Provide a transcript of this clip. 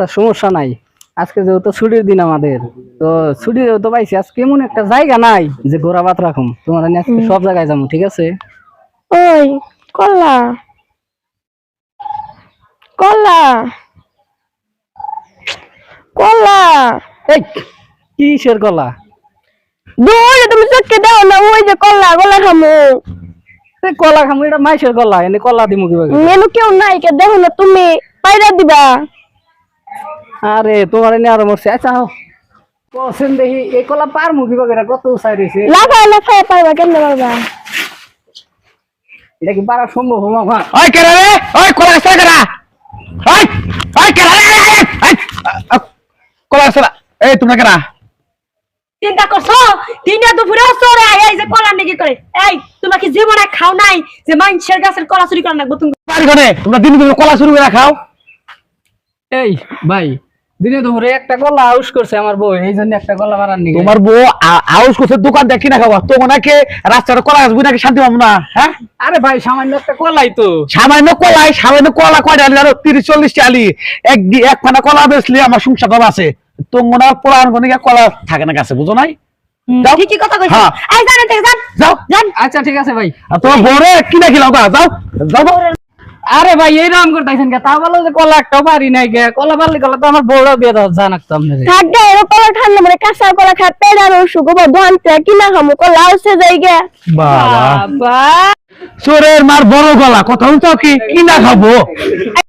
আচ্ছা সমস্যা নাই। আজকে যেহেতু ছুটির দিন আমাদের তো ছুটি যেহেতু পাইছি আজকে এমন একটা জায়গা নাই যে ঘোরা বাত রাখুম। তোমার আজকে সব জায়গায় যাব ঠিক আছে? ওই কলা। কলা। কলা। এই কিসের কলা? দূরে তুমি চোখকে দাও না ওই যে কলা কলা খামু। এই কলা খামু এটা মাইসের কলা এনে কলা দিমু কীভাবে? মেনু কেউ নাই কে দেখো না তুমি পায়রা দিবা। আরে তোমার এনে আরও মরছে। আচ্ছা হও। পছন্দ দেখি এই কলা পার মুখি বাগেরা কত উসাই রয়েছে লাফায় লাফায় পারবা কেমনে পারবা? এটা কি পারা সম্ভব হব আমার? ওই কেরা রে? ওই কলা আসছে কেরা? ওই ওই কেরা রে? কলা আসছে না। এই তোমরা কেরা? চিন্তা করছ? তিনটা দুপুরে চোরে এই যে কলা নাকি করে? এই তোমরা কি জীবনে খাও নাই যে মানুষের গাছের কলা চুরি করে রাখব তুমি? বাড়ি ঘরে তোমরা দিন দিন কলা শুরু করে খাও। এই ভাই দিনে দুপুরে একটা কলা আউস করছে আমার বউ এই জন্য একটা কলা নিগে। তোমার বউ আউস করছে দোকান দেখি না খাওয়া তো নাকি রাস্তাটা কলা আসবি নাকি শান্তি পাবো না হ্যাঁ? আরে ভাই সামান্য একটা কলাই তো। সামান্য কলাই সামান্য কলা কয়টা আলি আরও তিরিশ চল্লিশটা আলি এক এক কলা বেচলে আমার সংসার ভালো আছে। তোমরা পোড়ান কোনো কলা থাকে না কাছে বুঝো নাই। ঠিকই কথা কইছো। হ্যাঁ। এই জানেন থেকে জান যাও। আচ্ছা ঠিক আছে ভাই। তোমার বউরে কিনা খিলাও গা যাও। যাও। আরে ভাই এইরকম করতেছেন কে? তা বলো যে কলা একটা পারি নাই গে। কলা পারলে কলা তো আমার বড় বিয়ে দাও জানাকতো থাক থাকবে এরকম কলা খান মানে কাঁচা কলা খা পেড়ার অসুখ হব কি কিনা খামু কলা আছে যাইগে বাবা। বাবা। চোরের মার বড় গলা কথা বলছো কি? কিনা খাব।